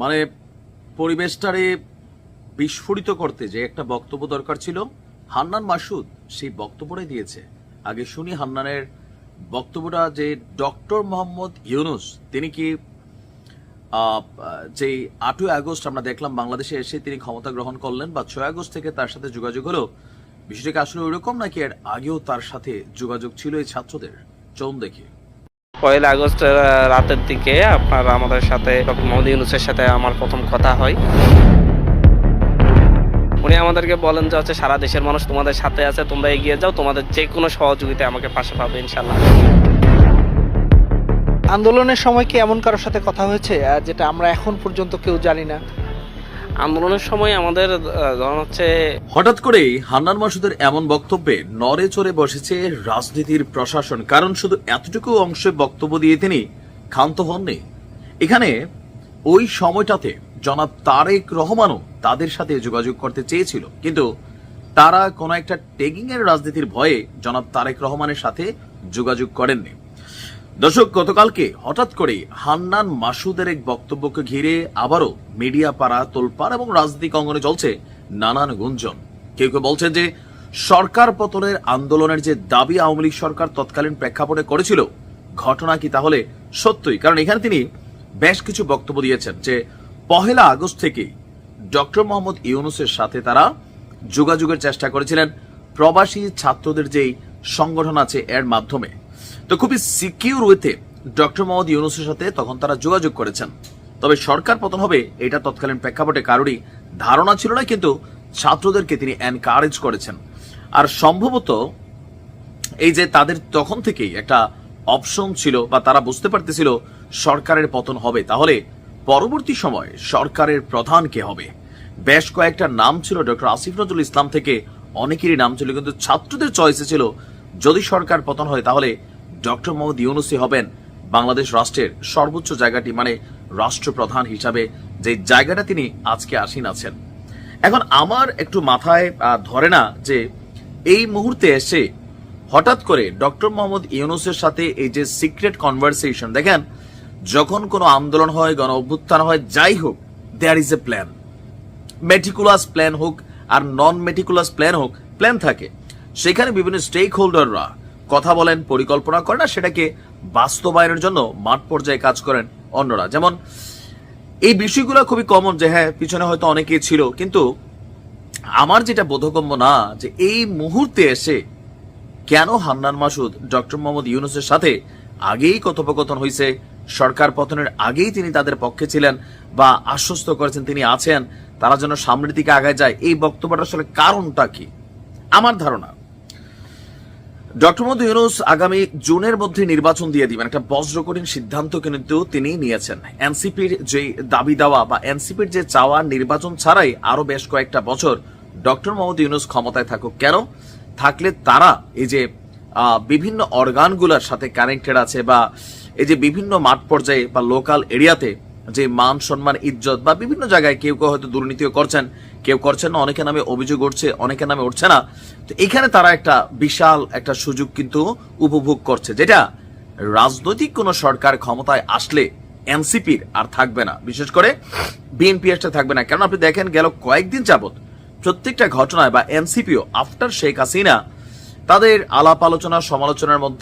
মানে পরিবেশটারে বিস্ফোরিত করতে যে একটা বক্তব্য দরকার ছিল, হান্নান মাসুদ সেই বক্তব্যটাই দিয়েছে। আগে শুনি হান্নানের বক্তব্যটা যে ডক্টর মোহাম্মদ ইউনুস, তিনি কি যে আটই আগস্ট আমরা দেখলাম বাংলাদেশে এসে তিনি ক্ষমতা গ্রহণ করলেন বা ছয় আগস্ট থেকে তার সাথে যোগাযোগ হলো, বিষয়টা কি আসলে ওইরকম নাকি এর আগেও তার সাথে যোগাযোগ ছিল এই ছাত্রদের? চলুন দেখি। পয়লা আগস্ট রাতের দিকে আপনার আমাদের সাথে ডক্টর ইউনুসের সাথে আমার প্রথম কথা হয়। উনি আমাদেরকে বলেন যে হচ্ছে, সারা দেশের মানুষ তোমাদের সাথে আছে, তোমরা এগিয়ে যাও, তোমাদের যে কোনো সহযোগিতা আমাকে পাশে পাবে ইনশাল্লাহ আন্দোলনের সময় কি এমন কারোর সাথে কথা হয়েছে যেটা আমরা এখন পর্যন্ত কেউ জানি না? আন্দোলনের সময় আমাদের হচ্ছে হঠাৎ করেই হান্নান মাসুদের এমন বক্তব্যে নড়ে চড়ে বসেছে রাজনীতির প্রশাসন, কারণ শুধু এতটুকু অংশে বক্তব্য দিয়ে তিনি ক্ষান্ত হননি। এখানে ওই সময়টাতে জনাব তারেক রহমানও তাদের সাথে যোগাযোগ করতে চেয়েছিল, কিন্তু তারা কোনো একটা টেগিং এর রাজনীতির ভয়ে জনাব তারেক রহমানের সাথে যোগাযোগ করেননি। দর্শক, গতকালকে হঠাৎ করে হান্নান মাসুদের এক বক্তব্যকে ঘিরে আবারও মিডিয়া পাড়া তোলপাড় এবং রাজনৈতিক অঙ্গনে চলছে নানান গুঞ্জন। কেউ কেউ বলছেন যে, সরকার পতনের আন্দোলনের যে দাবি আওয়ামী লীগ সরকার তৎকালীন প্রেক্ষাপটে করেছিল, ঘটনা কি তাহলে সত্যই? কারণ এখানে তিনি বেশ কিছু বক্তব্য দিয়েছেন যে, পহেলা আগস্ট থেকে ডক্টর মোহাম্মদ ইউনুসের সাথে তারা যোগাযোগের চেষ্টা করেছিলেন। প্রবাসী ছাত্রদের যেই সংগঠন আছে, এর মাধ্যমে। তো খুবই সিকিউর ওয়েতে ডক্টর মোহাম্মদ ইউনুসের সাথে তখন তারা যোগাযোগ করেছেন। তবে সরকার পতন হবে, এটা তৎকালীন প্রেক্ষাপটে কারোরই ধারণা ছিল না, কিন্তু ছাত্রদেরকে তিনি এনকারেজ করেছেন। আর সম্ভবত এই যে তাদের তখন থেকেই একটা অপশন ছিল বা তারা বুঝতে পারতেছিল সরকারের পতন হবে, তাহলে পরবর্তী সময় সরকারের প্রধান কে হবে? বেশ কয়েকটা নাম ছিল, ডক্টর আসিফ নজরুল ইসলাম থেকে অনেকেরই নাম ছিল, কিন্তু ছাত্রদের চয়েসে ছিল, যদি সরকার পতন হয় তাহলে ডক্টর মোহাম্মদ ইউনুসি হবেন বাংলাদেশ রাষ্ট্রের সর্বোচ্চ জায়গাটি মানে রাষ্ট্রপ্রধান হিসাবে যে জায়গাটা তিনি আজকে আসীন আছেন। এখন আমার একটু মাথায় ধরে না যে এই মুহূর্তে এসে হঠাৎ করে ডক্টর মোহাম্মদ ইউনুসের সাথে এই যে সিক্রেট কনভারসেশন, দেখেন, যখন কোনো আন্দোলন হয়, গণ অভ্যুত্থান হয়, যাই হোক there is a plan meticulous plan হোক আর নন মেটিকুলাস প্ল্যান হোক প্ল্যান থাকে। সেখানে বিভিন্ন স্টেক হোল্ডাররা কথা বলেন, পরিকল্পনা করেন আর সেটাকে বাস্তবায়নের জন্য মাঠ পর্যায়ে কাজ করেন অন্যরা। যেমন, এই বিষয়গুলো খুবই কমন যে হ্যাঁ পিছনে হয়তো অনেকেই ছিল, কিন্তু আমার যেটা বোধগম্য না যে এই মুহূর্তে এসে কেন হান্নান মাসুদ, ডক্টর মোহাম্মদ ইউনুসের সাথে আগেই কথোপকথন হয়েছে সরকার পতনের আগেই তিনি তাদের পক্ষে ছিলেন বা আশ্বস্ত করেছেন তিনি আছেন, তারা যেন সামনের দিকে আগায় যায়, এই বক্তব্যটা আসলে কারণটা কি? আমার ধারণা ডক্টর মোহাম্মদ ইউনুস আগামী জুনের মধ্যে নির্বাচন দিয়ে দিবেন। একটা বজ্রকঠিন সিদ্ধান্ত কিন্তু তিনি নিয়েছেন। এনসিপির যে দাবি দেওয়া বা এনসিপির যে চাওয়া নির্বাচন ছাড়াই আরও বেশ কয়েকটা বছর ডক্টর মোহাম্মদ ইউনুস ক্ষমতায় থাকুক। কেন? থাকলে তারা এই যে বিভিন্ন অর্গানগুলোর সাথে কানেক্টেড আছে বা এই যে বিভিন্ন মাঠ পর্যায়ে বা লোকাল এরিয়াতে যে মান, সম্মান, ইজ্জত বা বিভিন্ন জায়গায় কেউ কেউ হয়তো দুর্নীতিও করছেন, কেউ করছেন না, অনেকের নামে অভিযোগ উঠছে, অনেকের নামে উঠছে না। তো এখানে তারা একটা বিশাল একটা সুযোগ কিন্তু উপভোগ করছে, যেটা রাজনৈতিক কোন সরকার ক্ষমতায় আসলে এনসিপির আর থাকবে না। বিশেষ করে বিএনপি একটা থাকবে না। কারণ আপনি দেখেন, গেল কয়েকদিন যাবত প্রত্যেকটা ঘটনায় বা এনসিপিও, আফটার শেখ হাসিনা, তাদের আলাপ আলোচনা সমালোচনার মধ্যে